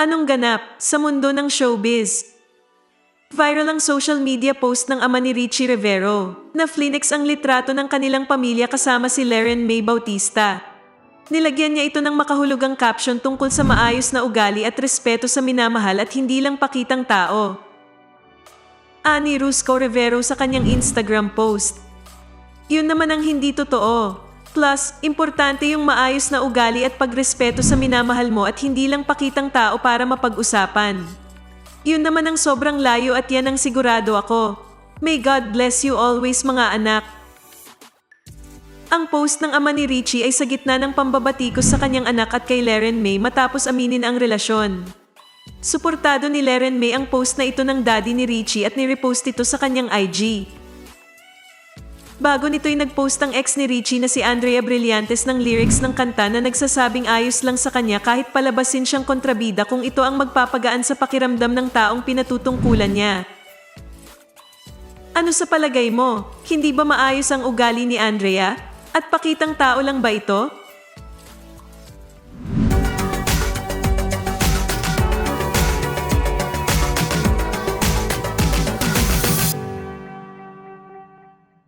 Anong ganap sa mundo ng showbiz? Viral ang social media post ng ama ni Richie Rivero na flinex ang litrato ng kanilang pamilya kasama si Leren May Bautista. Nilagyan niya ito ng makahulugang caption tungkol sa maayos na ugali at respeto sa minamahal at hindi lang pakitang tao. Ani Rusco Rivero sa kanyang Instagram post. Yun naman ang hindi totoo. Plus, importante yung maayos na ugali at pagrespeto sa minamahal mo at hindi lang pakitang tao para mapag-usapan. Yun naman ang sobrang layo at yan ang sigurado ako. May God bless you always mga anak. Ang post ng ama ni Richie ay sa gitna ng pambabatikos sa kanyang anak at kay Leren May matapos aminin ang relasyon. Suportado ni Leren May ang post na ito ng daddy ni Richie at nirepost ito sa kanyang IG. Bago nito'y nagpost ang ex ni Richie na si Andrea Brillantes ng lyrics ng kanta na nagsasabing ayos lang sa kanya kahit palabasin siyang kontrabida kung ito ang magpapagaan sa pakiramdam ng taong pinatutungkulan niya. Ano sa palagay mo? Hindi ba maayos ang ugali ni Andrea? At pakitang tao lang ba ito?